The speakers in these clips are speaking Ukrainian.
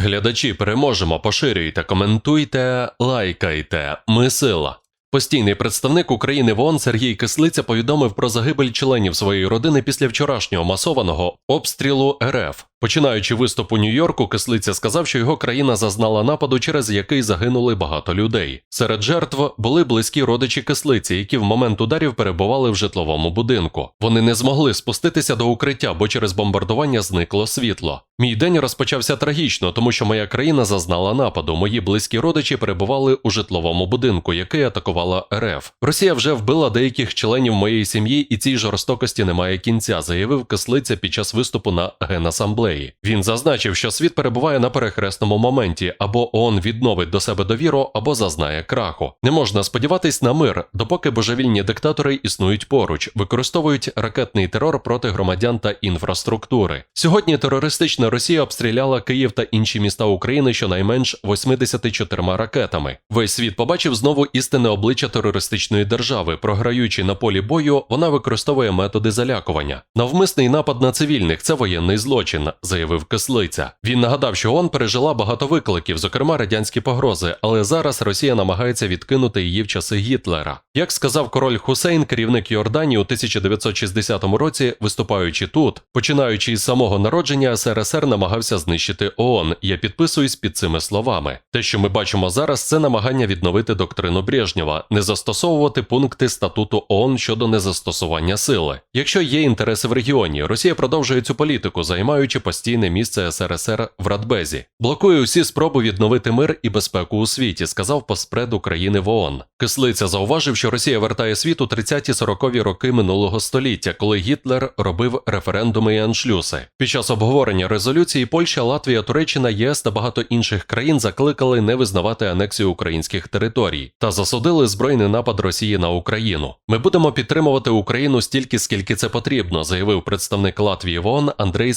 Глядачі, переможемо, поширюйте, коментуйте, лайкайте. Ми сила. Постійний представник України в ООН Сергій Кислиця повідомив про загибель членів своєї родини після вчорашнього масованого обстрілу РФ. Починаючи виступ у Нью-Йорку, Кислиця сказав, що його країна зазнала нападу, через який загинули багато людей. Серед жертв були близькі родичі кислиці, які в момент ударів перебували в житловому будинку. Вони не змогли спуститися до укриття, бо через бомбардування зникло світло. Мій день розпочався трагічно, тому що моя країна зазнала нападу. Мої близькі родичі перебували у житловому будинку, який атакувала РФ. Росія вже вбила деяких членів моєї сім'ї, і цій жорстокості немає кінця, заявив Кислиця під час виступу на Генасамблеї. Він зазначив, що світ перебуває на перехресному моменті, або ООН відновить до себе довіру, або зазнає краху. Не можна сподіватись на мир, допоки божевільні диктатори існують поруч, використовують ракетний терор проти громадян та інфраструктури. Сьогодні терористична Росія обстріляла Київ та інші міста України щонайменш 84 ракетами. Весь світ побачив знову істинне обличчя терористичної держави. Програючи на полі бою, вона використовує методи залякування. Навмисний напад на цивільних це воєнний злочин, заявив Кислиця. Він нагадав, що ООН пережила багато викликів, зокрема радянські погрози, але зараз Росія намагається відкинути її в часи Гітлера. Як сказав король Хусейн, керівник Йорданії у 1960 році, виступаючи тут, починаючи із самого народження, СРСР намагався знищити ООН. Я підписуюсь під цими словами. Те, що ми бачимо зараз, це намагання відновити доктрину Брежнєва, не застосовувати пункти статуту ООН щодо незастосування сили. Якщо є інтереси в регіоні, Росія продовжує цю політику, займаючи постійне місце СРСР в Радбезі, блокує усі спроби відновити мир і безпеку у світі, сказав поспред України в ООН. Кислиця зауважив, що Росія вертає світ у 30-40-ві роки минулого століття, коли Гітлер робив референдуми і аншлюси. Під час обговорення резолюції Польща, Латвія, Туреччина, ЄС та багато інших країн закликали не визнавати анексію українських територій та засудили збройний напад Росії на Україну. Ми будемо підтримувати Україну стільки, скільки це потрібно, заявив представник Латвії в ООН Андрей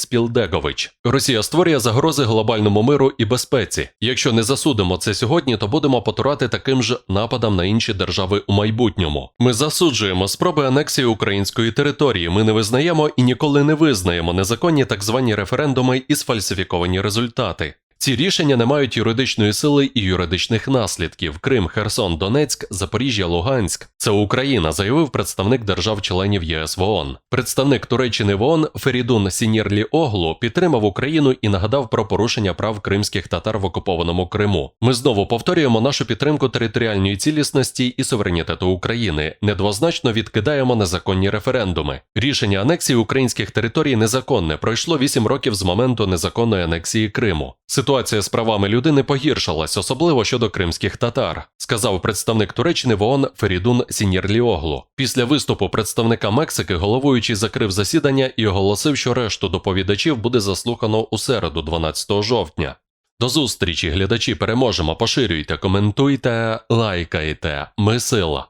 Спілдегович. Росія створює загрози глобальному миру і безпеці. Якщо не засудимо це сьогодні, то будемо потурати таким ж нападам на інші держави у майбутньому. Ми засуджуємо спроби анексії української території. Ми не визнаємо і ніколи не визнаємо незаконні так звані референдуми і сфальсифіковані результати. Ці рішення не мають юридичної сили і юридичних наслідків. Крим, Херсон, Донецьк, Запоріжжя, Луганськ це Україна, заявив представник держав-членів ЄС в ООН. Представник Туреччини в ООН Ферідун Сінєрлі Оглу підтримав Україну і нагадав про порушення прав кримських татар в окупованому Криму. Ми знову повторюємо нашу підтримку територіальної цілісності і суверенітету України. Недвозначно відкидаємо незаконні референдуми. Рішення анексії українських територій незаконне. Пройшло 8 років з моменту незаконної анексії Криму. Ситуація з правами людини погіршилась, особливо щодо кримських татар, сказав представник Туреччини в ООН Ферідун Сінєрліоглу. Після виступу представника Мексики головуючий закрив засідання і оголосив, що решту доповідачів буде заслухано у середу, 12 жовтня. До зустрічі, глядачі, переможемо. Поширюйте, коментуйте, лайкайте. Ми сила.